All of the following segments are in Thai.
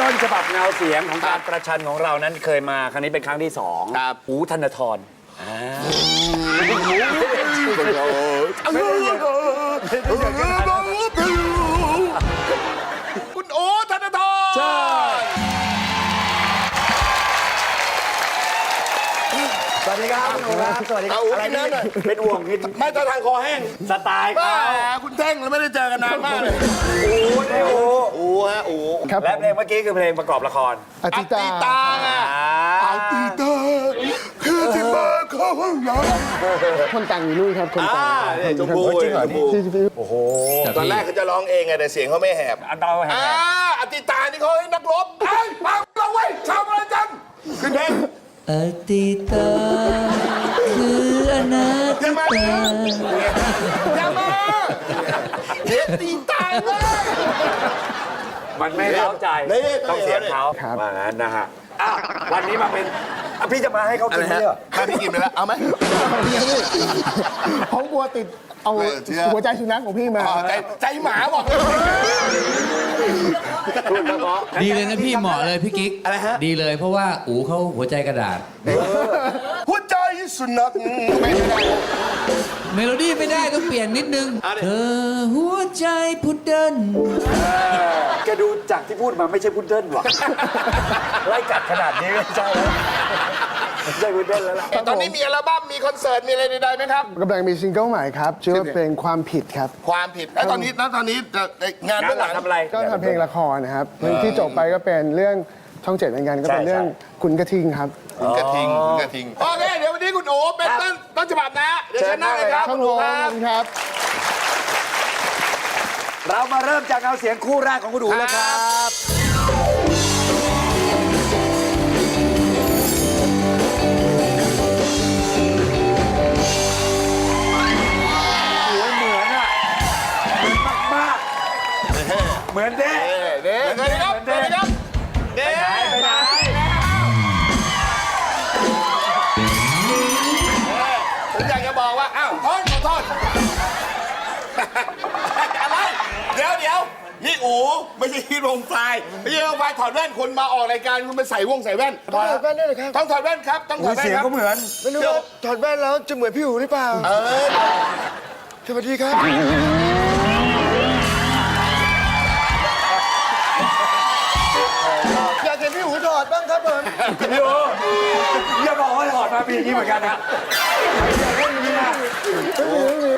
ต้นฉบับเงาเสียงของการประชันของเรานั้นเคยมาครั้งนี้เป็นครั้งที่สองครับหูธนทรอ่าคุณ ดีครับคุณหนูครับ สวัสดีครับเอาอุ๊ยอะไรกินน้ำหน่อยเป็นห่วงกินไม่จะทางคอแห้งสไตล์บ้าเขาคุณเท่งเราไม่ได้เจอกันนานมากเลยโอ้โหโอ้โหโอ้ฮะโอ้ครับและเพลงเมื่อกี้คือเพลงประกอบละครออัติตติตา ตาอ่าอัตติตาคือที่มาเข้าห้องน้คนแต่งอยู่นู่นครับ คนำแต่อ่างเนี่ยชมพูจริงเหรอชมพูที่ที่โอ้โหตอนแรกเขาจะร้องเองไงแต่เสียงเขาไม่แหบอันเตาแห่อ่าอัตติตานี่เขาให้นักรบไอ้ยมาเราไว้ยชาวประจันขึ้นเพลง อดีตาคืออนาอคย่ามาตอย่ามาเดี๋ยวตีตายเลยมันไม่เล้าใจนี่ต้องเสียงเขาครับ ว่างั้นนะฮะอะวันนี้มาเป็น อะพี่จะมาให้เขากินนี่เหรอมาพี่กินไปแล้ว เอาไหม ผมกลัวติดเอาเออเชื่อ หัวใจสุนัขของพี่มา อ๋อใจใจหมาบอก ดีเลยนะพี่เหมาะเลยพี่กิ๊กอะไรฮะ ดีเลยเพราะว่าอูเขาหัวใจกระดาษ หัวใจสุนัขไม่ได้ เมโลดี้ไม่ได้ต้องเปลี่ยนนิดนึง เอาดิ เธอหัวใจพุดเดิ้ลแกดูจากที่พูดมาไม่ใช่พุดเดิ้ลหรอกไล่กัดขนาดนี้ไม่ใช่แล้วไม่ใช่พุดเดิ้ลแล้วล่ะ ตอนนี้มีอัลบั้มมีคอนเสิร์ตมีอะไรใดๆไหมครับ กำลังมีซิงเกิลใหม่ครับชื่อว่าเพลงความผิดครับ ความผิดแล้วตอนนี้แล้วตอนนี้จะงานงานเบื้องหลังทำอะไรก็ทำเพลงละครนะครับเพลงที่จบไปก็เป็นเรื่องช่องเจ็ดเหมือนกันก็เป็นใช่ เรื่องคุณกระทิงครับคุณกระทิงคุณกระทิง โอเค คุณโอ๋เป็นต้นต้นฉบับนะเดี๋ยวเชญหน้าเลยครับครับคุณผโอ๋มคขรัอบบคุณครับ เรามาเริ่มจากเงาเสียงคู่แรกของคุณอูเลยครับ โอ้ยเหมือนอะเหมือนมากๆเหมือนเด้เไม่ใช่ฮีโร่ไฟล์ไม่ใช่ฮีโร่ไฟล์ถอดแว่นคุณมาออกรายการคุณไปใส่วงใส่แว่นถอดแว่นได้เลยครับ ต้องถอดแว่นครับ ต้องถอุ้อยดแว่เสีนยงครับ ก็เหมือนไม่รู้ว่าถอดแว่นแล้วจะเหมือนพี่อูหรือเปล่า เออ สวัสดีครับอยากเห็นพี่อูถอดบ้างครับผม พี่โออย่าบอกว่าถอดมาปีนี้เหมือนกันนะ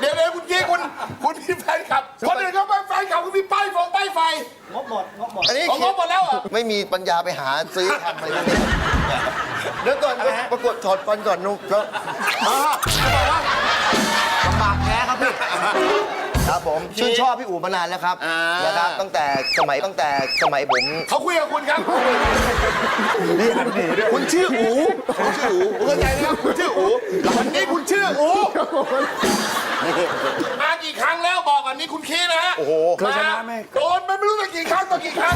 เดี๋ยวเดี๋ยวคุณกี้คุณคุณมีแฟนคลับ คนอื่นเขาเป็นแฟนคลับคุณมีป้ายฟงป้ายไฟอันนี้ของงบหมดแล้วเหรอไม่มีปัญญาไปหาซื้อทำอะไรพวกนี้เดี๋ยวก่อนประกวดถอดฟันก่อนนุ๊กแล้วปากแพ้ครับพี่ ครับผมชื่นชอบพี่อู๋มานานแล้วครับอ่าน นะครับตั้งแต่สมัยตั้งแต่สมัยผมเขาคุยกับคุณครับ นี่หันหนีด้วยคุณชื่ออูคุณชื่ออูคุณเข้าใจนะครับคุณชื่ออูวันนี้คุณชื่ออูมากี่ครั้งแล้วบอกอันนี้คุณคีนะฮะโอ้โหเคยชนะไหม โดนมันไม่รู้ตั้งกี่ครั้งต่อกี่ครั้ง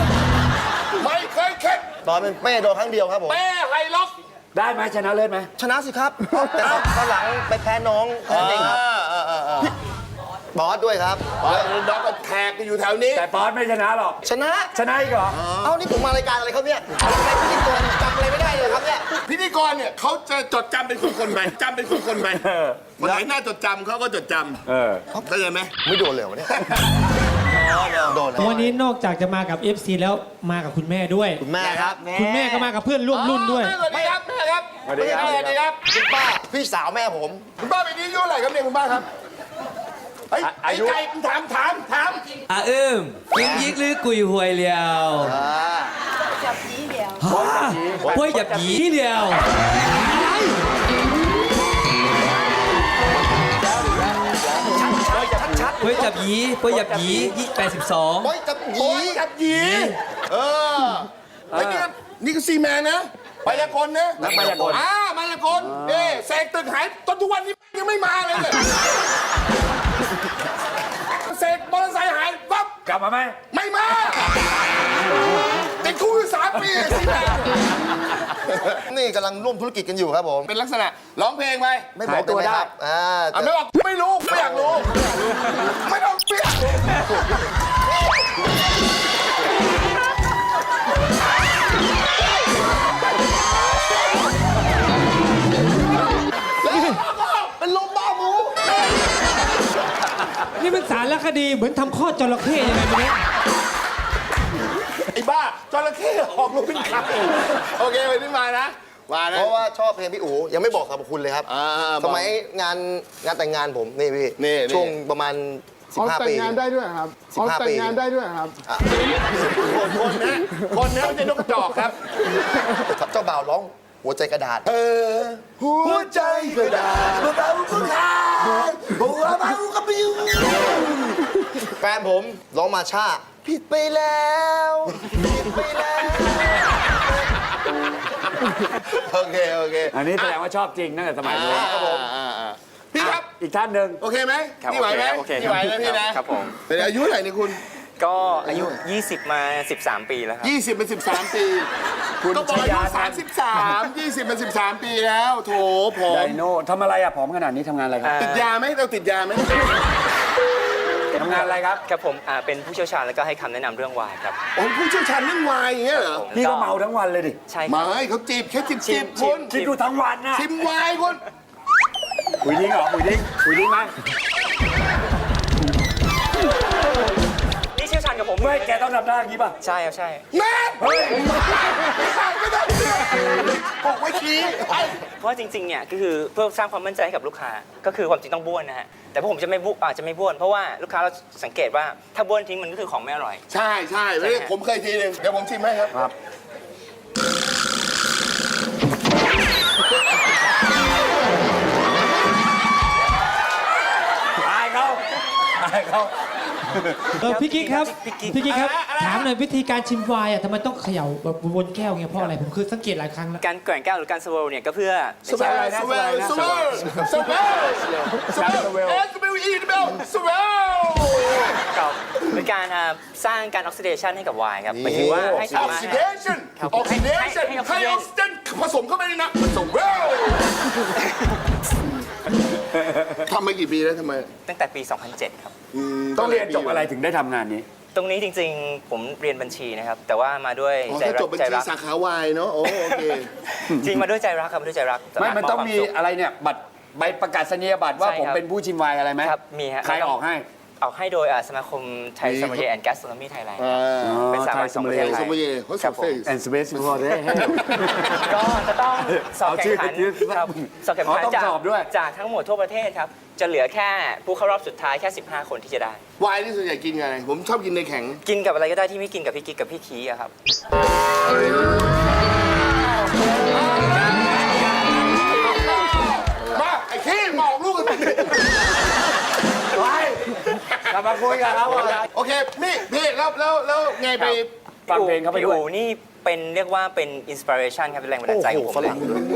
ไม่เคยเข็ดตอนเป็นแม่โดนครั้งเดียวครับผมแม่ไฮล็อก ได้ไหมชนะเลิศไหมชนะสิครับแต่ตอนหลังไปแพ้น้องแค่นั้นเองครับ บอสด้วยครับน้องก็แทกกันอยู่แถวนี้ แต่ป๊อตไม่ชนะหรอก ชนะ ชนะอีกเหรอ เอ้า นี่ผมมารายการอะไรครับเนี่ยอะไรพิธีกรจำอะไรไม่ได้เลยครับเนี่ยพิธีกรเนี่ยเขาจะจดจำเป็นคนๆไปจำเป็นคนๆไปเออคนไหนน่าจดจำเขาก็จดจเออำเข้าใจไหมไม่โดนเลยเหรอเนี่ยโดนแล้ววันนี้นอกจากจะมากับ FC แล้วมากับคุณแม่ด้วย คุณแม่ครับคุณแม่ก็มากับเพื่อนร่วมรุ่นด้วยอ๋อแม่สวัสดีครับแม่ครับสวัสดีครับ สวัสดีครับคุณป้าพี่สาวแม่ผม คุณป้าปีนี้อายุเท่าไหร่ครับเนี่ยคุณป้าครับ เฮ้ยอะไอ้อายุไก่ถามถามถามอะอึ้มยิงยิกหรือกุยหวยเลียวอ่าฮ่าห้วยหยับหยีเดียวห้วยจับหยีห้วยหยับหยียี่แปดสิบสองโอ้ยจับหยีโอ้ยกับหยีเออไอ้นี่นี่ก็ซีแมนนะมายากลนะนักมายากลอ่ามายากลเอ้เสกตึกหายจนทุกวันนี้ยังไม่มาเลยเนี่ย เสกมอเตอร์ไซค์หายปั๊บกลับมาไหมไม่มาติดคุกอยู่สามปีซีแมนนี่กำลังร่วมธุรกิจกันอยู่ครับผม เป็นลักษณะร้องเพลงไปไม่บอกได้ไหมครับอ่าอะไม่บอกไม่รู้ไม่อยากรู้ ไม่ต้องไม่อย คดีเหมือนทำข้อดจระเข้ยังไงไม่รู้ไอ้บ้าจระเข้ออกลูกเป็นไข่โอเควันนี้มานะมานะ เพราะว่าชอบเพลงพี่อู๋ยังไม่บอกสรรพคุณเลยครับอ่าๆสมัยงานงานแต่งงานผมนี่พี่นี่นี่ ช่วงประมาณเขาแต่15งปีงานได้ด้วยครับเขา15แต่งงานได้ด้วยครับ คนนะคนนะไม่ใช่นกกระจอกครับเจ้าบ่าวร้อง หัวใจกระดาษ เออ หัวใจกระดาษเบาๆก็ขาดหัวเบาก็ปิ้วแฟนผมร้องมาชาผิดไปแล้ว ผิดไปแล้ว โอเค โอเคอันนี้แสดงว่าชอบจริงตั้งแต่สมัยนู้นครับผมพี่ครับ อีกท่านหนึ่ง โอเคไหมครับพี่ไหวไหมโอเคโอเคพี่ไหวครันะบพี่นะครับผมเป็นอายุเท่าไหร่นี่คุณ ก็อายุ 20 มา 13 ปีแล้วครับ 20 เป็น 13 ปีคุณก็บอกอาชยุ ยาทัน33 20 เป็น 13 ปีแล้ว โถผไดมโน่ทำอะไรอะผอมขนาดนี้ทำงานอะไรครับติดยาไหมเราติดยาไหมทำงานอะไรครับ ครับผมอ่าเป็นผู้เชี่ยวชาญแล้วก็ให้คำแนะนำเรื่องวายครับผมผู้เชี่ยวชาญเรื่องไวน์อย่างเงี้ยเหรอพี่ก็เมาทั้งวันเลยดิ ใช่คไมารับให้เขาจีบแค่จิบชิจิมบคุณคิดดูทั้งวันนะชิมไวน์คุณปุ๋ยทิ้งเหรอปุ๋ยทิ้งปุ๋ยทิ้งไหมนี่ ชี่ยวชาญกับผมไม่แกต้องทำหน้าอย่างนี้ป่ะ ใช่ครับใช่ แม่ไม่ได้บอกไว้ชี้ไอ้เพราะจริงๆเนี่ยก็คือเพื่อสร้างความมั่นใจให้กับลูกค้า ก็คือความจริงต้องบ้วนนะฮะ แต่พวกผมจะไม่บ้วนอาจจะไม่บ้วน เพราะว่าลูกค้าเราสังเกตว่าถ้าบ้วนทิ้งมันก็คือของไม่อร่อย ใช่ใช่เรื่องผมเคยทีหนึ่งเดี๋ยวผมชิมให้ครับครับตายเขาตายเขา เออพี่กิ๊กครับพี่กิ๊กพี่กิ๊กครับถามหน่อยวิธีการชิมไวน์อะทำไมต้องเขย่าแบบวนแก้วเงี้ยเพราะอะไรผมคือสังเกตหลายครั้งแล้วการแกว่งแก้วหรือการสเวิร์ลเนี่ยก็เพื่อสเวลสเวลสเวลสเวลสเวล S W E W สเวล กับเป็นการอ่าสร้างการออกซิเดชันให้กับไวน์ครับหมายถึงว่าให้อสาอกมารถ ซิเดชันครับออกซิเดชันให้ให้ให้ออกซิเดนผสมเข้าไปในน้ำสเวล ทำมากี่ปีแล้วทำไมตั้งแต่ปี 2007 ครับต้องเรียนจบอะไรถึงได้ทำงานนี้ ตรงนี้จริงๆ ผมเรียนบัญชีนะครับ แต่ว่ามาด้วยอ๋อใจถ้ารัจกบบัญใจชีรัก สาขาวายเนาะโอ้โอเค จริงมาด้วยใจรักครับมาด้วยใจรักไม่ มันต้องมีควาสุขอะไรเนี่ย บัตรใบประกาศนียบัตรว่าใช่ผมครับ เป็นผู้ชิมไวน์อะไรไหมครับมีฮะใครออกให้ ออกให้โดยอ่าสมาคมไทยมีสมัยแอนด์แก๊สโซนมีไทยแลนด์อ่าเป็นสถาบันสองประเทศสมัยเขาคสุรับดผมเฟซ and space for the ก็จะต้องสอบแข่งขันเอาชื่อครับสอบแข่งอ๋ขัอนต้องจากสอบด้วย จากทั้งหมดทั่วประเทศครับ จะเหลือแค่ผู้เข้ารอบสุดท้ายแค่ 15 คนที่จะได้ วายนี่ส่วนใหญ่กินกันอะไรผมชอบกินในแข็งกินกับอะไรก็ได้ที่ไม่กินกับพี่กิ๊กกับพี่คีอะครับ กลับมาคุยกันครับว่าโอเคนี่พี่แล้วแล้วแล้วไงไป ฟังเพลงเขาไปด้วยพี่อู๋นี่เป็นเรียกว่าเป็นอินสปิเรชันครับเป็นแรงบันดาลใจของผมเล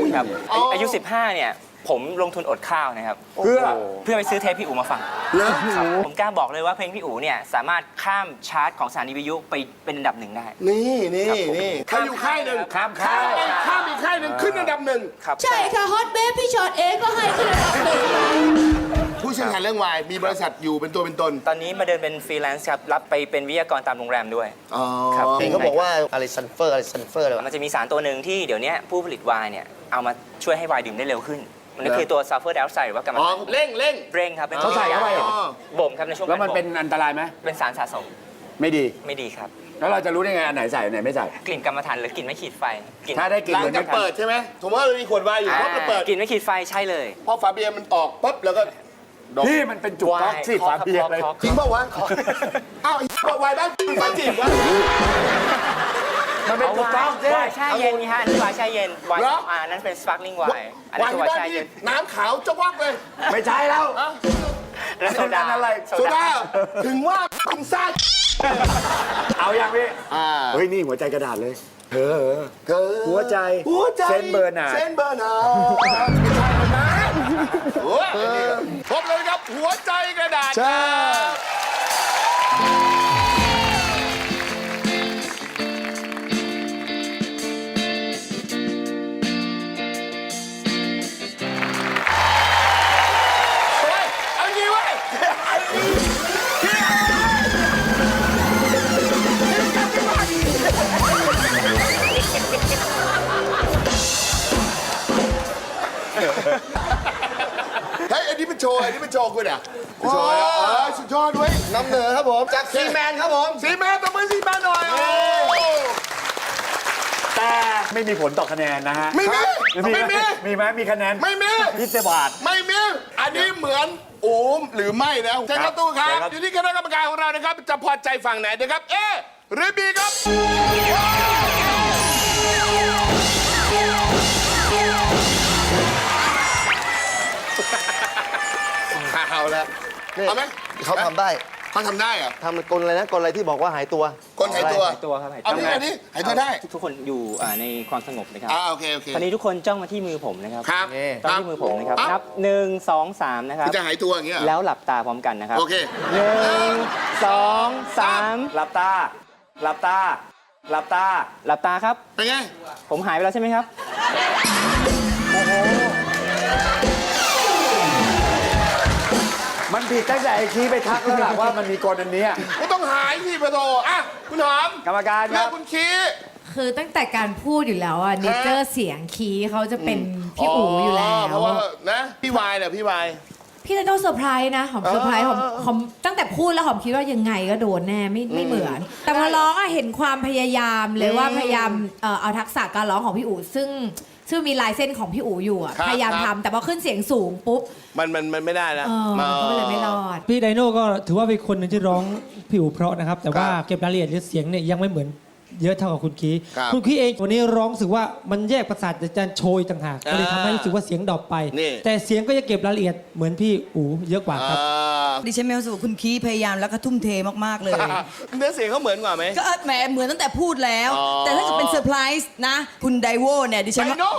ยครับอายุ 15 เนี่ย ผมลงทุนอดข้าวนะครับ เพื่อ เพื่อไปซื้อเทปพี่อู๋มาฟังครับผมกล้าบอกเลยว่าเพลงพี่อู๋เนี่ย สามารถข้ามชาร์ตของสถานีวิทยุไปเป็นอันดับหนึ่งได้ นี่นี่ครับผมนี่ถ้าอยู่ค่ายหนึ่งข้ามค่าย ข้ามอีกค่ายหนึ่งขึ้นอันดับหนึ่ง ครับ ใช่ค่ะฮอตเบฟพี่ชอตเองก็ให้ขึ้นอันดับหนึ่ง ผู้เชี่ยวชาญเรื่องวายมีบริษัทอยู่เป็นตัวเป็นตนตอนนี้มาเดินเป็นฟรีแลนซ์ครับ รับไปเป็นวิทยากรตามโรงแรมด้วย อ๋อครับเห็นเขาบอกว่าอะไรซันเฟอร์อะไรซันเฟอร์อะไรวะ มันจะมีสารตัวหนึ่งที่เดี๋ยวนี้ผู้ผลิตไวน์เนี่ย เอามาช่วยให้ไวน์ดื่มได้เร็วขึ้น มันก็คือตัวซัลเฟอร์ไดออกไซด์หรือว่ากรรมอ๋อฐานเร่งเร่งเร่งครับเป็นเขาใส่เข้าไปเหรอ บ่มครับในช่วงแล้วมันการบ่เป็นอันตรายไหมเป็นสารสะสมไม่ดี ไม่ดีครับ แล้วเราจะรู้ได้ไงอันไหนใส่อันไหนไม่ใส่ กลิ่นกรรมฐานหรือกลิ่นไม่ขีดไฟกลิ่น ถ้าได้กลิ่นหลังเหมือนจากกันเปิดใช่ไหมสมมติว่าเรามีขวดวายอยู่อ่าปั๊บเราเปิดกลิ่นไม่ขีดไฟใช่เลย พอฝาเบียร์มันออกปั๊บแล้วก็ ดมนี่มันเป็นจุกก๊อกสิคอฝาเบียร์เลยคอจริงป่าวะอ้าวไอ้บอกวายบ้านฝาจีบวะ มันเป็นจุกก๊อกสิไวน์แช่เย็นนี่ฮะอันนี่ไวน์แช่เย็นไวน์เหรอ อ่านั้นเป็นสปาร์คลิงไวน์อันวานั้ยนคือที่ไวน์บ้านแช่นี่เย็นน้ำขาวจะวักเลย ไม่ใช่แล้วแล้วโซดาอันนั้นอะไร โซดาถึงว่าคุณซ่าเอาอย่างพี่อ่าเฮ้ยนี่หัวใจกระดาษเลยเธอเธอหัวใจหัวใจเส้นเบอร์นาร์ดเส้นเบอร์นาร์ดไม่ใช่แล้วนะ พบเลยครับหัวใจกระดาษใช่ ไม่มีผลต่อคะแนนนะฮะไม่มีไม่มี มีไหมมีคะแนนไม่มี พิเศษบาท ไม่มี อันนี้เหมือนโอมหรือไม่แล้วใช่ครับตู้ครับใช่ครับอยู่ที่คณะกรรมการของเรานะครับ จะพอใจฝั่งไหนนะครับ เอหรือบีครับ เอาละนี่เอาไหมเขาทำได้เขาทำได้เหรอ ทำกลอะไรนะกลอะไรที่บอกว่าหายตัว คนหายตัว หายตัวครับหายเอาตัวดิเอาดิหายตัวได้ทุกคนอยู่อ่าในความสงบนะครับอ่าโอเคโอเค ตอนนี้ทุกคนจ้องมาที่มือผมนะครับครับจ้องที่มือผมนะครับครับ นับหนึ่งสองสามนะครับ จะหายตัวอย่างเงี้ยเหรอ แล้วหลับตาพร้อมกันนะครับโอเคหนึ่งสองสามหลับตา หลับตา หลับตา หลับตาครับ เป็นไง ผมหายไปแล้วใช่ไหมครับ มันผิดตั้งแต่ไอ้คีไปทักแล้วล่ะว่ามันมีกลอันเนี้ยก็ต้องหายที่ประโตอะคุณหอมกรรมการคแล้รัวบคุณคี คือตั้งแต่การพูดอยู่แล้วอะเนเจอร์เสียงคีย์เขาจะเป็นพี่อู๋อยู่แล้ว เพราะว่านะพี่วายเนี่ยพี่วาย พี่ไดโนเซอร์ไพรส์นะหอมเซอร์ไพรส์หอมหอมตั้งแต่พูดแล้วหอมคิดว่ายังไงก็โดนแน่ไม่ไม่เหมือน แต่พอร้องอะเห็นความพยายามเลยว่าพยายามเอ่อเอาทักษะการร้องของพี่อู๋ซึ่ง ซึ่งมีลายเส้นของพี่อู๋อยู่อะครับพยายามครับ ทำแต่พอขึ้นเสียงสูงปุ๊บมันมันมันไม่ได้แล้วเออมันก็เลยไม่รอด พี่ไดโน่ก็ถือว่าเป็นคนหนึ่งที่ร้องผิวเพราะนะครับ แต่ว่าครับเก็บรายละเอียดหรือเสียงเนี่ยยังไม่เหมือน เยอะเท่ากับคุณคีครับคุณคีเองวันนี้ร้องรู้สึกว่ามันแยกประสาทจากการโชยต่างหากก็เลยทำให้รู้สึกว่าเสียงดรอปไป นี่ แต่เสียงก็ยังเก็บรายละเอียดเหมือนพี่อูเยอะกว่าครับอ่าดิฉันมีความรู้สึกว่าคุณคีพยายามแล้วก็ทุ่มเทมาก ๆ เลย เนื้อเสียงเขาเหมือนกว่าไหม ก็เออแหมเหมือนตั้งแต่พูดแล้ว อ๋อ แต่ถ้าเกิดเป็นเซอร์ไพรส์นะ คุณไดโวเนี่ยดิฉันไดว่าโน่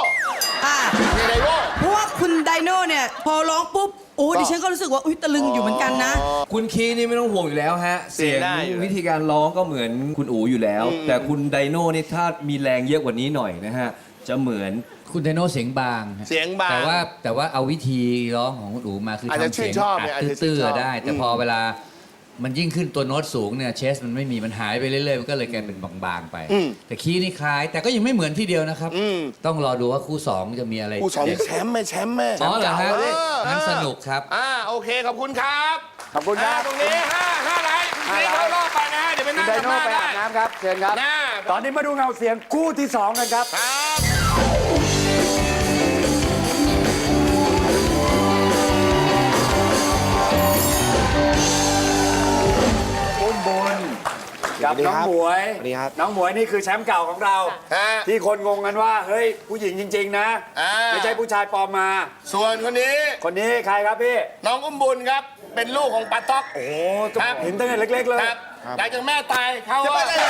อ่านี่ไดโน่ เพราะว่าคุณไดโน่เนี่ย พอร้องปุ๊บ โอ้ดิฉันก็รู้สึกว่าอุ้ยตะลึงอยู่เหมือนกันนะ คุณคีนี่ไม่ต้องห่วงอยู่แล้วฮะ เสียงได้อยู่แล้ว วิธีการร้องก็เหมือนคุณอูอยู่แล้ว แต่คุณไดโน่นี่ถ้ามีแรงเยอะกว่านี้หน่อยนะฮะ จะเหมือน คุณไดโน่เสียงบางฮะเสียงบางแต่ว่าแต่ว่าเอาวิธีร้องของคุณอูมาคืออาจจะทำเสียงชื่นชอบอัเนี่ยอาจดจะชื่ตื้นอชอบๆได้ แต่พอเวลา มันยิ่งขึ้นตัวโน้ตสูงเนี่ยเชสมันไม่มีมันหายไปเรื่อยๆมันก็เลยกลายเป็นบางๆไปแต่คีย์นี่คล้าย แต่ก็ยังไม่เหมือนที่เดียวนะครับต้องรอดูว่าคู่สองจะมีอะไรผู้สองเด็ดแชมป์ไหมแชมป์ไหมอ๋อเหรอฮะเอองั้นสนุกครับ อ่าโอเคขอบคุณครับขอบคุณครับ อ่าตรงนี้ห้าห้าไลท์คุณคีเข้ารอบไปนะฮะเดี๋ยวไปคุนั่ณงไดกับโน่หน้าไปได้อาบน้ำครับ เชิญครับ หน้าตอนนี้มาดูเงาเสียงคู่ที่สองกันครับ ครับ บุญกับน้องหมวยสวัสดีครับ น้องหมวยนี่คือแชมป์เก่าของเรา ฮะที่คนงงกันว่า เฮ้ย ผู้หญิงจริง ๆ นะ อ่าไม่ใช่ผู้ชายปลอมมา ส่วนคนนี้คนนี้ใครครับพี่น้องอุ้มบุญครับ เป็นลูกของปาต๊อก โอ้ครับ เห็นตั้งแต่เล็ก ๆ เลย ครับหลังจากแม่ตายเขาจะก็ไปเลย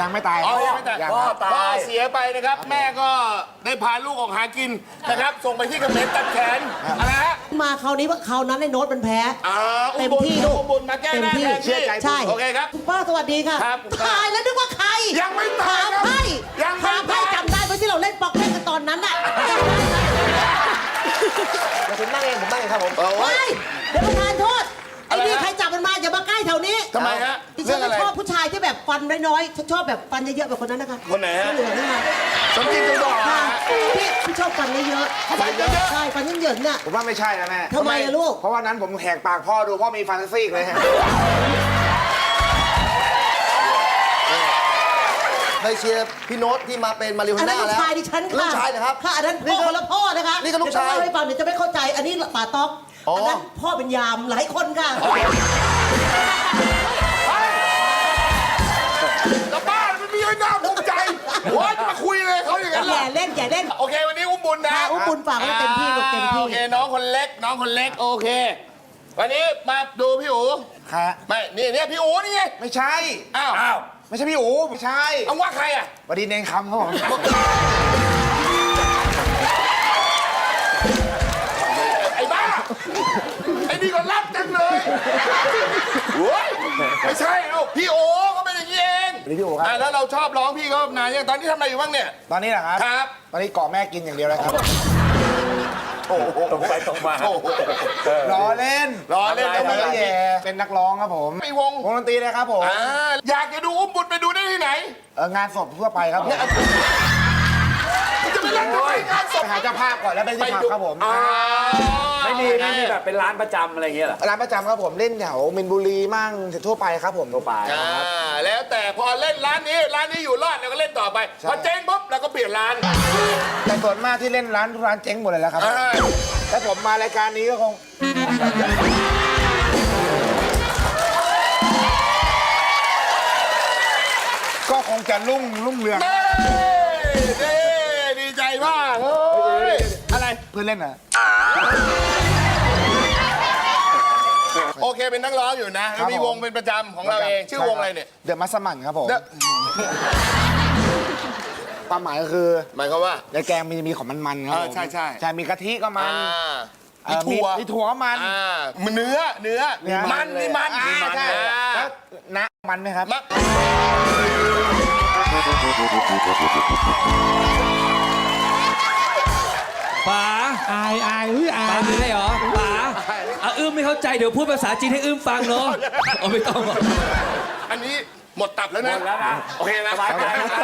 ยังไม่ตาย อ๋อยังไม่ตายพ่อตายพ่อเสียไปนะครับ แม่ก็ได้พาลูกออกหากินนะครับ ส่งไปที่เขมรตัดแขนอะไรฮะมาคราวนี้ว่าคราวนั้นในโน้ตมันแพ้ อ่าอุ้เต็มมบุญที่ลูกอุ้มบุญมาแก้หน้าเต็มที่แทนเชื่อใจใช่ โอเคครับ คุณป้าสวัสดีค่ะครับตายแล้วนึกว่าใครยังไม่ตายครับไพ่ยังไม่หาไพ่ตาย จำได้ไหมที่เราเล่นปอกเล่นกันตอนนั้นน่ะจำได้ไหมเดี๋ยวผมนั่งเองผมนั่งเองครับผม เออเฮ้ยเดี๋ยวประธา นโทษไอ้นี่อะไรฮะใครจับมันมาอย่ามาใกล้แถวนี้ทำไมฮะดิเรื่ฉัอนงอะไรไม่ชอบผู้ชายที่แบบฟันน้อยๆฉันชอบแบบฟันเยอะๆแบบคนนั้นนะคะคนไหนฮะ เหลืองขึ้นมาสมจิตจุดอกค่ะฮะ พี่พี่ชอบฟันเยอะๆฟันเยอะๆ ใช่ฟันเหยินๆน่ะ ผมว่าไม่ใช่นะแม่ทำไมอะลูก เพราะว่านั้นผมแหกปากพ่อดูพ่อมีฟันซีกเลยฮะเคยเชียร์พี่โน้ตที่มาเป็นมาริโออันนั้น่านลูกแล้วชายดิฉันค่ะลูกชายนะครับ ค่ะอันนั้นพ่อคนละพ่อนะคะนี่ก็ลูกชาย เดี๋วจะเล่ให้ฟังเดี๋ยวจะไม่เข้าใจอันนี้ป่าต๊อก อ๋ออั อันนั้นพ่อเป็นยามหลายคนค่ะ จะบ้ามันมีให้น่าภูมิใจโอ้ยจะมาคุยเลยเขาอย่างนั้นเหรแย่อเล่นแย่เล่น โอเค วันนี้อุ้มบุญนะค่ะอุ้มบุญฝากไว้เต็มที่ลูกเต็มที่โอเค น้องคนเล็ก น้องคนเล็ก โอเค วันนี้มาดูพี่อู๋ครับไม่ นี่เนี่ยพี่อู๋นี่ไง ไม่ใช่ อ้าว อ้าว ไม่ใช่พี่อู๋ไม่ใช่เอาว่าใครอะวันดีเนงคำครับผม พี่โอก็เป็นอย่างนี้เองนี่พี่อู๋ครับอะแล้วเราชอบร้องพี่เขานานยังตอนนี้ทำอะไรอยู่บ้างเนี่ย ตอนนี้นะครับ ครับ ตอนนี้เกาะแม่กินอย่างเดียวเลยครับตรงไปตรงมา โอ้โหรอเล่นรอเล่นทำไมทำไมก็แย่เป็นนักร้องครับผมไม่วง วงดนตรีนะครับผมอ่าอยากจะดูอุ้มบุญไปดูได้ที่ไหน เอ่องานศพทั่วไปครับผมจะ ไปเล่นทำไมงานศพไปหาเจ้าภาพก่อนแล้วไปไปที่ภาพดูครับผมอ่าไม่ดีไม่มีแบบเป็นร้านประจำอะไรอย่างเงี้ยเหรอร้านประจำครับผมเล่นแถวมินบุรีมั่งทั่วไปครับผมทั่วไป อ่าแล้วแต่พอเล่นร้านนี้ ร้านนี้อยู่รอดเราก็เล่นต่อไปพอเจ๊งปุ๊บเราก็เปลี่ยนร้านแต่ส่วนมากที่เล่นร้านทุกร้านเจ๊งหมดเลยแล้วครับอ่าถ้าผมมารายการนี้ก็คงก็คงจะรุ่งรุ่งเรืองเด้เด้ เพื่อนเล่นเหรอโอเคเป็นนักร้องอยู่นะครัแล้วบมีผมวงเป็นประจำของเราเองชื่อวงอะไรเนี่ย เดอะมัสมั่นครับผมเดอะความหมายก็คือหมายความว่า ในแกงมีมีของมันๆครับเออผมใช่ใช่ ใช่มีกะทิก็มันอ่าเอ่มีอถั่วมีถั่วก็มัน อ่าเนื้อเนื้อเนื้อ มันมีมันอ่ามีมันใช่อ่าแล้วน้ำมันไหมครับมะป๋า อายอายอุ้ยอาป๋ายไม่ได้เหรอป๋าอะอื้มไม่เข้าใจเดี๋ยวพูดภาษาจีนให้อื้มฟังเนาะเอาไม่ต้องหรอกอันนี้หมดตับแล้วหมนะดแล้วนะโอเคนะสบายใจนะ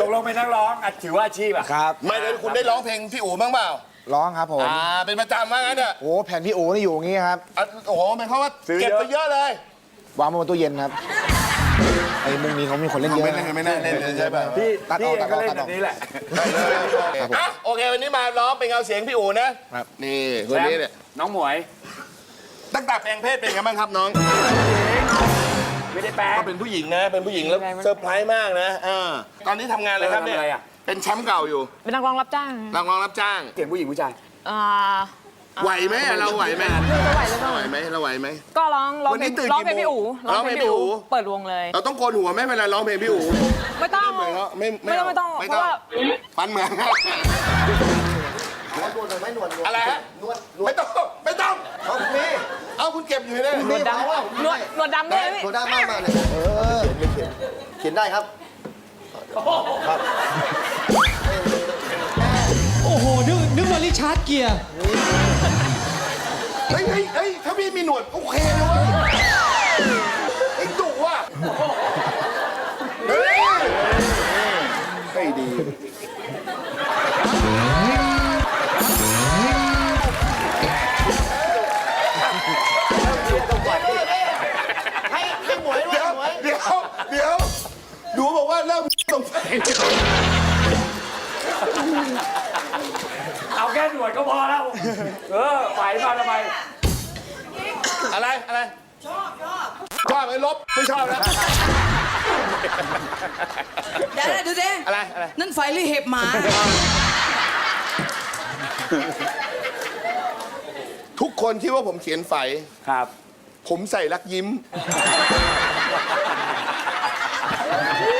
ตกลงเป็นนักร้องอะถือว่าอาชีพอะครับ ไม่แล้วคุณได้ร้องเพลงพี่อู๋บ้างเปล่า ร้องครับผมอ่า เป็นประจำว่างั้นเนี่ยโอ้แผ่นพี่โอ้นี่อยู่อย่างงี้ครับ อะโอ้โหหมายความว่าเก็บไปเยอะเลย วางบนตู้เย็นครับ ไอ้มุงนี้เขามีคนเล่นเยอะ ไม่เล่นไม่น่าเล่นเลยใช่ป่ะพี่ตัดพี่ออกเองก็เล่นตัดแบออกบนี้แหละอะโอเควันนี้มาร้องเป็นเงาเสียงพี่อู๋นะครับนี่คนนี้เนี่ยน้องหมวย ตั้งแต่แปลงเพศเป็นไงบ้างครับน้อง ไม่ได้แปลงก็เป็นผู้หญิงนะ เป็นผู้หญิงแล้วเซอร์ไพรส์มากนะเออตอนนี้ทำงานอะไรครับเนี่ยทำอะไรอะเป็นแชมป์เก่าอยู่ เป็นนักร้องรับจ้างนักร้องรับจ้างเสียงผู้หญิงผู้ชายอ่า ไหวไหมเราไหวไหมจะไหวหรือเปเราล่า ไหวไหมเราไหวไหม ก็ร้องร้องวันเพนี้ลงตื่นร้องเพลงกี่พี่โมงอู๋ร้องเพลงพี่อู๋ เปิดวงเลย เราต้องโกนหัวไหมเวลาร้องเพลงพี่อู๋ไม่ต้องเหมือนเขาไม่ไม่ต้องไม่ต้องไม่เพต้องราะว่าฟันเหมือนอะไรฮะไม่ต้องไม่ต้องเอาคุณเอาคุณเก็บอยู่เนี่ยหนวดดำหนวดหนวดดำด้วยนะพี่โดนด้ามากมากเลยเออเขียนได้ครับโอ้โหนึก นึกว่าริชาร์ดเกียร์เฮ้ยเฮ้ยเฮ้ยถ้าพี่มีหนวดโอเคเลยเว้ยไอ้ดุว่ะเฮ้ยไม่ดี ให้ให้หมวยด้วยเดี๋ยวหมวยเดี๋ยวเดี๋ยวดูบอกว่าเริ่มสงสัยเอาแค่หนวดก็พอแล้ว เออไฟมาทำไม อะไร อะไร ชอบชอบชอบไอ้ลบ ไม่ชอบแล้วเดี๋ยวนะดูสิอะไร อะไร นั่นไฟหรือเห็บหมา ทุกคนคิดว่าผมเขียนไฝ ครับ ผมใส่รักยิ้มอ้าว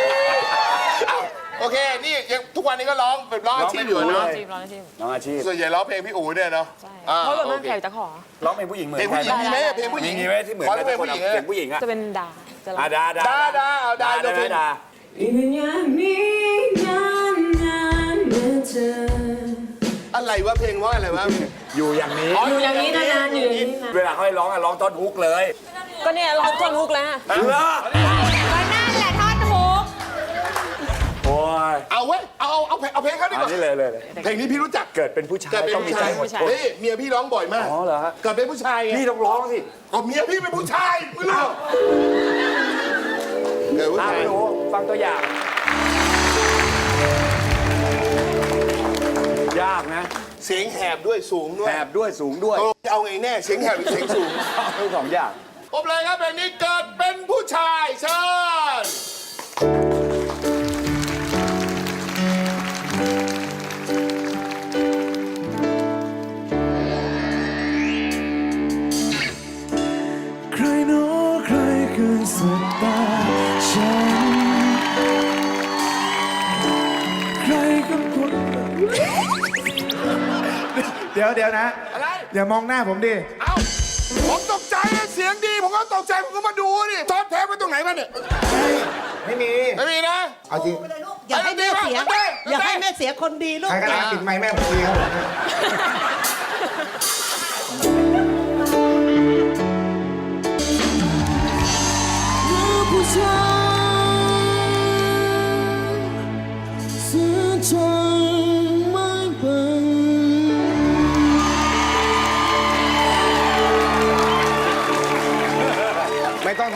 โอเค นี่ยังทุกวันนี้ก็ร้องเป็นร้องอาชีพอยู่ร้องไม่เนาะถูกจีบร้องจีบน้องอาชีพส่วนใหญ่ร้องเพลงพี่อู๋เนี่ยเนาะใช่อ่าเพราะส่วนมากโอเคแขกจะขอ ร้องเพลงผู้หญิงเหมือนเพลงผู้หญิงมีไหมเพลงผู้หมีญิงมีไหมที่เหมือนขอกันเพลงผู้หญิงเสียงผู้หญิงอะจะเป็นดาจะร้ออะงดาดาดาดาเอาดาได้ไหมโดฟินดา อะไรวะเพลงว่าอะไรวะอยู่อย่างนี้ อยู่อย่างนี้นานๆอยู่อย่างนี้เวลาเขาให้ร้องอะร้องต้นฮุกเลยก็เนี่ยร้องท่อนฮุกแล้วฮะเอ เอาเว้ยเอาเอาเอาเพลงเอาเพลงเขาดีกอันว่านี้เลยเลยเลยเพลงนี้พี่รู้จักเกิดเป็นผู้ชายเกิดเป็นต้องมีผู้ใจชายหมดคนเฮ้ยเมียพี่ร้องบ่อยมากอ๋อเหรอฮะ เกิดเป็นผู้ชายไงพี่ต้องร้องสิก็เมียพี่เป็นผู้ชายไม่รู้เกิดผู้ตามชายไปดูฟังตัวอย่าง ยากนะเสียงแหบด้วยสูงด้วยแอบด้วยสูงด้วยเอาเอาไงแน่เสียงแหบหรือเสียงสูง ทั้งสองอย่างพบเลยครับเพลงนี้เกิดเป็นผู้ชายเชิญ ดี๋ยวเดี๋ยวนะ อะไร อย่ามองหน้าผมดิ เอ้า ผมตกใจเสียงดี ผมก็ตกใจ ผมก็มาดูนี่ทอดแท้ไปตรงไหนมาเนี่ยไม่มี ไม่มีนะ เอาจริงอย่าให้แม่เสียเอาดิอย่าให้แม่เสียคนดีลูกใครก็ได้ปิดไมค์แม่ผมทีครับผมผู้ชา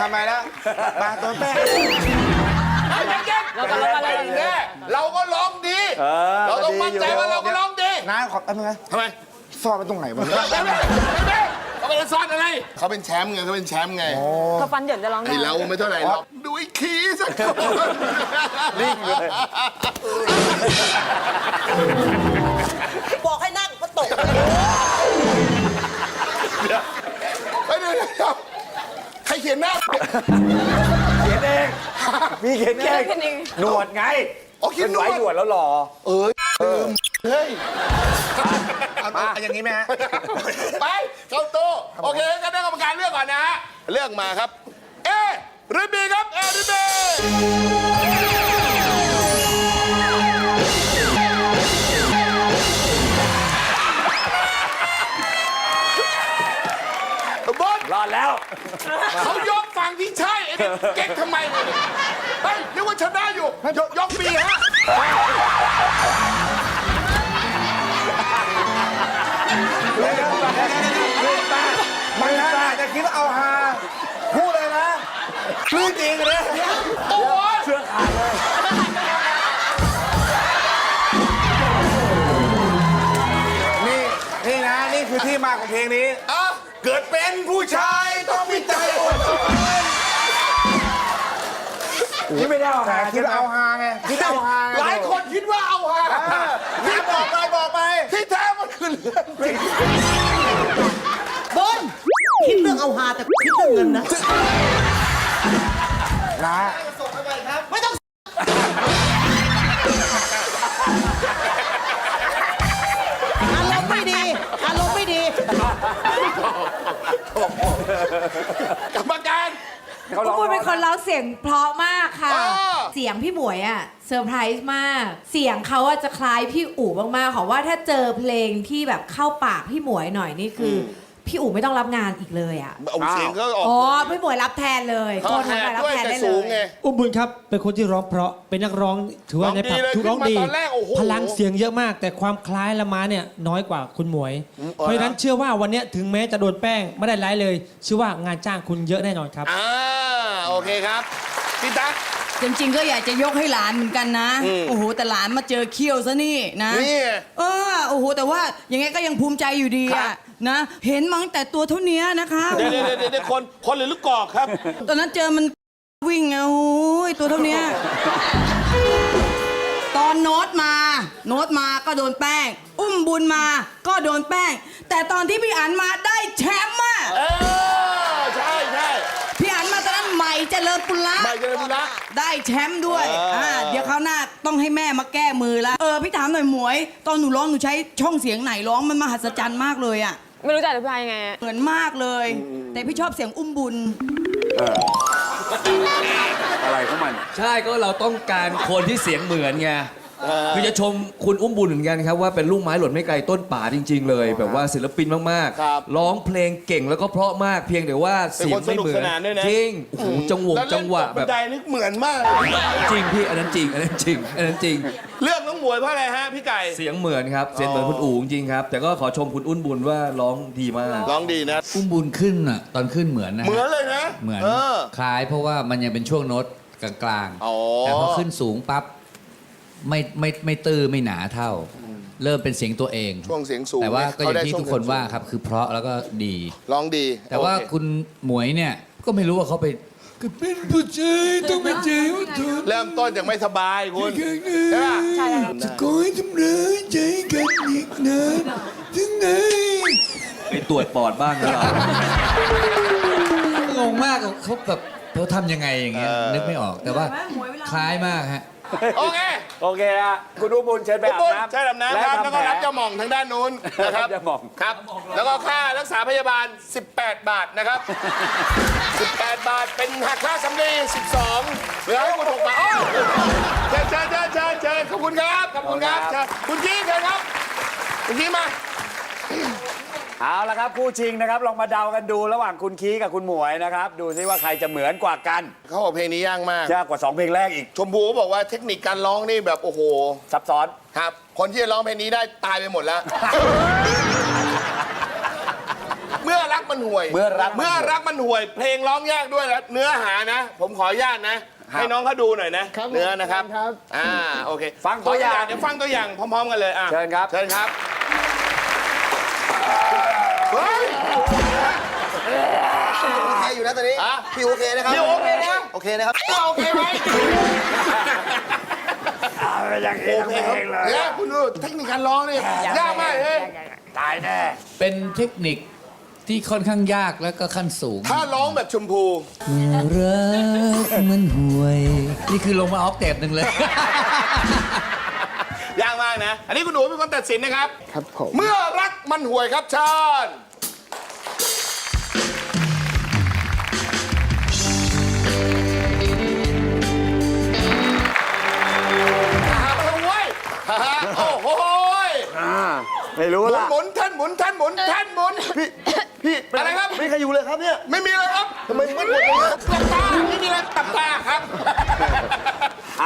ำไมแล้วมาตัวแป้งเฮ้ยเจ๊กเราก็เราก็เราก็แน่เราก็ร้องดี เราต้องมั่นใจว่าเราก็ร้องดีน้าขอแป๊บนึงนะทำไมซ่อนไว้ตรงไหนวะไม่ไม่ไม่เขาไม่ได้ซ่อนอะไร เขาเป็นแชมป์ไงเขาเป็นแชมป์ไงเขาฟันเหยินจะร้องไอได้เราไม่เท่าไหร่หรอกดูไอ้ขี้สักคนนิ่งเลยบอกให้นั่งก็ตก ขียนหน้าเขียนเองมีเขียนเองขึ้นเองหนวดไงอ๋อเขียนหนวดไว้หนวดแล้วหล่อเอ้ยเฮ้ยมาอย่างนี้ไหมฮะไปเข้าตู้โอเคงั้นได้กรรมการเลือกก่อนนะฮะเลือกมาครับ เอหรือบีครับ เอหรือบี อลรอดแล้ว เขายกฝั่งที่ใช่ไอ้นี่เก๊กทำไมเนี่ยเฮ้ยนึกว่าชนะอยู่ยกยกบีฮะมันน่าจะคิดว่าเอาฮาพูดเลยนะพูดจริงเลยโอ้ยเชื่อขาดเลยนี่นี่นะนี่คือที่มาของเพลงนี้ นี่ไม่ได้เอาแต่หาคิดว่าเอาฮาไงคิดว่าเอาฮาไงหลายคนคิดว่าเอาฮาที่บอกไปบอกไปที่แท้มันคือเรื่องจริงบนคิดเรื่องเอาฮาแต่คิดเรื่องเงินนะนะไม่ต้องอารมณ์ไม่ดีอารมณ์ไม่ดีกรรมการ เขาร้องปุ้ยเป็นคนร้องเสียงเพราะมากค่ะอ่าเสียงพี่หมวยอะเซอร์ไพรส์มาก เสียงเขาอะจะคล้ายพี่อู๋มากๆ ขอว่าถ้าเจอเพลงที่แบบเข้าปากพี่หมวยหน่อยนี่คืออ พี่อู๋ไม่ต้องรับงานอีกเลยอะเอาเสียงก็ออกอ๋อ พี่หมวยรับแทนเลยเขาคนแหทำกงานรับด้วยแทนแต่ได้เลสูงไงยอุ้มบุญครับเป็นคนที่ร้องเพราะเป็นนักร้องถือว่าในผับร้องดีเลยถูกร้องดี ขึ้นมาตอนแรกโอ้โหพลังเสียงเยอะมาก แต่ความคล้ายละมาเนี่ยน้อยกว่าคุณหมวยอ๋อเพราะฉะนั้นเชื่อว่าวันเนี้ยถึงแม้จะโดนแป้งไม่ได้ไลฟ์เลยเชื่อว่างานจ้างคุณเยอะแน่นอนครับ อ่าโอเคครับพี่ตั๊ก จริงๆก็อยากจะยกให้หลานเหมือนกันนะ อืมโอ้โห แต่หลานมาเจอเขี้ยวซะนี่นะนี่ไงเออโอ้โห แต่ว่ายังไงก็ยังภูมิใจอยู่ดีครัอะบ นะ เห็นมั้งแต่ตัวเท่านี้นะคะ เดี๋ยวเดี๋ยวเดี๋ยวเดี๋ยวคนคนหรือลูกกอกครับ ตอนนั้นเจอมันวิ่งอะโอ้ยตัวเท่านี้ตอนโน้ตมา โน้ตมาก็โดนแป้ง อุ้มบุญมาก็โดนแป้ง แต่ตอนที่พี่อันมาได้แชมป์อะเออ ใช่ใช่ พี่อันมาตอนนั้นใหม่เจริญปุระใหม่เจริญปุระได้แชมป์ด้วยเอออ่่าเดี๋ยวคราวหน้าต้องให้แม่มาแก้มือแล้วเออพี่ถามหน่อยหมวย ตอนหนูร้องหนูใช้ช่องเสียงไหนร้องมันมหัศจรรย์มากเลยอะ ไม่รู้จะอธิบายยังไงอะเหมือนมากเลย แต่พี่ชอบเสียงอุ้มบุญอะไรของมัน ใช่ก็เราต้องการคนที่เสียงเหมือนไง คือจะชมคุณอุ้มบุญเหมือนกันครับว่าเป็นลูกไม้หล่นไม่ไกลต้นป่าจริง ๆ เลย แบบว่าศิลปินมากครับๆร้องเพลงเก่งแล้วก็เพราะมากเพียงแต่ว่าเสียงไม่เหมืเป็นคนสนุกอนสนานด้วยนะ จริงโอ้โหจังหวงแล้วจัเล่งนหวะตกแบบับนไดนี่เหมือนมากจริงพี่อันนั้นจริงอันนั้นจริงอันนั้นจริง เลือกน้องหมวยเพราะอะไรฮะพี่ไก่ เสียงเหมือนครับเสียงเหมือนคุณอู๋จริงๆครับ แต่ก็ขอชมคุณอุ้นบุญว่าร้องดีมาก ร้องดีนะ อุ้มบุญขึ้นอะตอนขึ้นเหมือนนะเหมือนเลยนะเหมือนเออ คล้ายเพราะว่ามันยังเป็นช่วงโน้ตกลางอ๋อ ๆแต่พอขึ้นสูงปั๊บ ไม่ไม่ไม่ตื้อไม่หนาเท่า เริ่มเป็นเสียงตัวเอง ช่วงเสียงสูงแต่ว่าก็อย่างที่เขได้ทุกคนช่งว่าเสียงสูงครับคือเพราะแล้วก็ดี ร้องดีแต่ว่าโอเคคุณหมวยเนี่ยก็ไม่รู้ว่าเขาไปก็เป็นผู้ชายต้องเป็นใจอดทนเริ่มต้นจากไม่สบายคุณใช่ปะใช่แล้วจะคอยทำร้ายใจกันอีกนานถึงไหนไปตรวจปอดบ้างนะเรางงมากเขาแบบเขาทำยังไงอย่างเงี้ยนึกไม่ออกแต่ว่าคล้ายมากฮะ โอเคโอเคฮะคุณอุ้มบุญเชิญไปคุณอาบบุญน้ำใช่ดำน้ำครับแล้วก็รับเจ้าหม่องทางด้านนู้นนะครับเจ้าหม่องครับ แล้วก็ค่ารักษาพยาบาล 18 บาทนะครับ 18 บาทเป็นหักค่าสำลี12เหลือให้คุณ6บาทอ้าวเชิญเชิญเชิญเชิญเชิญขอบคุณครับขอบคุณครับเชิญคุณกี้เชิญครับคุณกี้มา เอาละครับคู่ชิงนะครับลองมาเดากันดูระหว่างคุณคีกับคุณหมวยนะครับดูซิว่าใครจะเหมือนกว่ากันเขาบอกเพลงนี้ยากมาก ยากกว่า 2 เพลงแรกอีกชมพูเขาบอกว่าเทคนิคการร้องนี่แบบโอ้โห ซับซ้อน ครับ คนที่จะร้องเพลงนี้ได้ตายไปหมดแล้ว เมื่อรักมันมันห่วย เมื่อรักมันห่วย เมื่อรักมันห่วย เพลงร้องยากด้วยแล้วเนื้อหานะ ผมขออนุญาตนะ ให้น้องเขาดูหน่อยนะเนื้อนะครับ อ่า โอเคฟังตัวอย่าง เดี๋ยวฟังตัวอย่างพร้อม ๆ กันเลยอะเชิญครับ เชิญครับ เฮ้ยโอเคอยู่นะตอนนี้อะพี่โอเคนะครับพี่โอเคนะโอเคนะครับโอเคไหมอย่างนี้ทั้งเพลงเลยเนี่ยคุณดูเทคนิคการร้องนี่ยากมากเลยตายแน่เป็นเทคนิคที่ค่อนข้างยากแล้วก็ขั้นสูง ถ้าร้องแบบชมพูเมื่อรักมันห่วย นี่คือลงมาออกเตปหนึ่งเลย ยากมากนะ อันนี้คุณหนูเป็นคนตัดสินนะครับ ครับผมเมื่อรักมันห่วยครับเชิญหามาห่วยฮ่าฮ่าโอ้โหยอ่าไม่รู้หมุนละหมุนท่านหมุนท่านหมุนท่านหมุน พี่พี่อะไรครับ ไม่มีใครอยู่เลยครับเนี่ยไม่มีเลยครับทำไมมันหมดอย่างเงี้ยหลับตาไม่มีอะไรตับตาครับ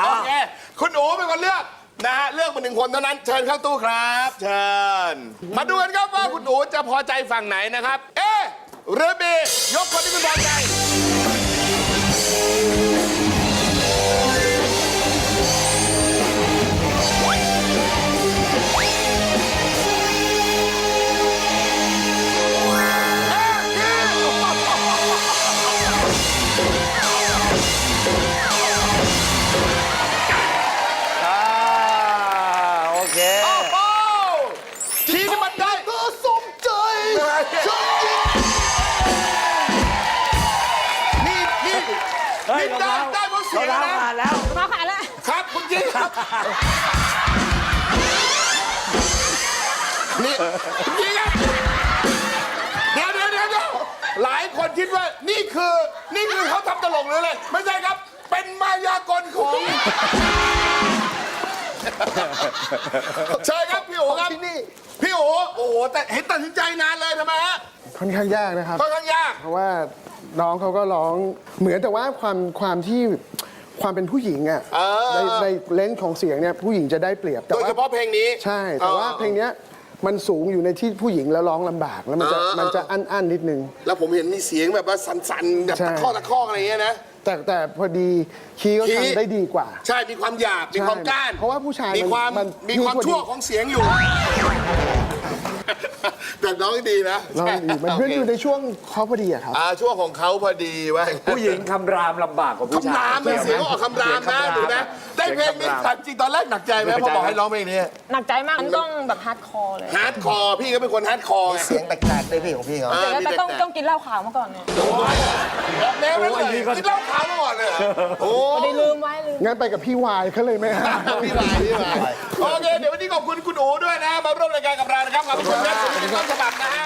โอเค คุณโอ๋เป็นคนเลือก นะฮะเลือกมาหนึ่งคนเท่านั้นเชิญเข้าตู้ครับ เชิญ มาดูกันครับว่าคุณโอ๋จะพอใจฝั่งไหนนะครับ เอหรือบียกคนที่คุณพอใจ ยิงครับนี่คุณยิงครับเดี๋ยวเดี๋ยวเดี๋ยวเดี๋ยวหลายคนคิดว่านี่คือนี่คือเขาทำตลกหรืออะไรไม่ใช่ครับ เป็นมายากลของเชิญครับพี่โอ๋ครับพี่โอ๋โอ้โหแต่เห็นตัดสินใจนานเลยทำไมฮะค่อนข้างยากนะครับ ค่อนข้างยาก เพราะว่าน้องเขาก็ร้องเหมือนแต่ว่าความความที่ ความเป็นผู้หญิงอะเออ ในในเลนส์ของเสียงเนี่ยผู้หญิงจะได้เปรียบแต่โดยว่า เฉพาะเพลงนี้ใช่ แต่ว่าเพลงเนี้ยมันสูงอยู่ในที่ผู้หญิงแล้วร้องลำบากแล้วมันจะเออมันจะอั้นอั้นๆนิดนึง แล้วผมเห็นมีเสียงแบบว่าสั่นๆแบบใช่ ตะข้อตะข้ออะไรเงี้ยนะ แต่แต่พอดีคีย์เขาคีย์ ทำได้ดีกว่า ใช่มีความหยาบมีความก้านเพราะว่าผู้ชายมีความมันมีความมันชั่วของเสียงอยู่ แต่น้องดีนะร้องดีมันโอเพื่อนเคอยู่ในช่วงเขาพอดีอะครับ อ่าช่วงของเขาพอดีไว้ผู้หญิงคำรามลำบากกว่าผู้ชายคำรามเลยเสียงเขาออกคำรามนะเสียงดูนะได้เพลงนี้สียคำรามถามจริงตอนแรกหนักใจไหมหนักพอใจบอกให้ร้องเพลงนี้หนักใจมากมันต้องแบบฮาร์ดคอร์เลยฮาร์ดคอร์พี่ก็เป็นคนฮาร์ดคอร์ไงเสียงแปลกๆด้วยพี่ของพี่เขาเออแต่มีแต่ต้องแปลกๆต้องกินเหล้าขาวมาก่อนเนี่ยบอกแม่ไว้เลยกินเหล้าขาวมาก่อนเลยเหรอโอ้พอดีลืมไว้ลืมงั้นไปกับพี่วายเขาเลยไหมฮะพี่บายพี่บายโอเคเดี๋ยววันนี้ขอบคุณคุณโอด้วยนะมาร่วมรายการกับเรานะครับขอบคุณครับสวัสดีต้นฉบับนะฮะ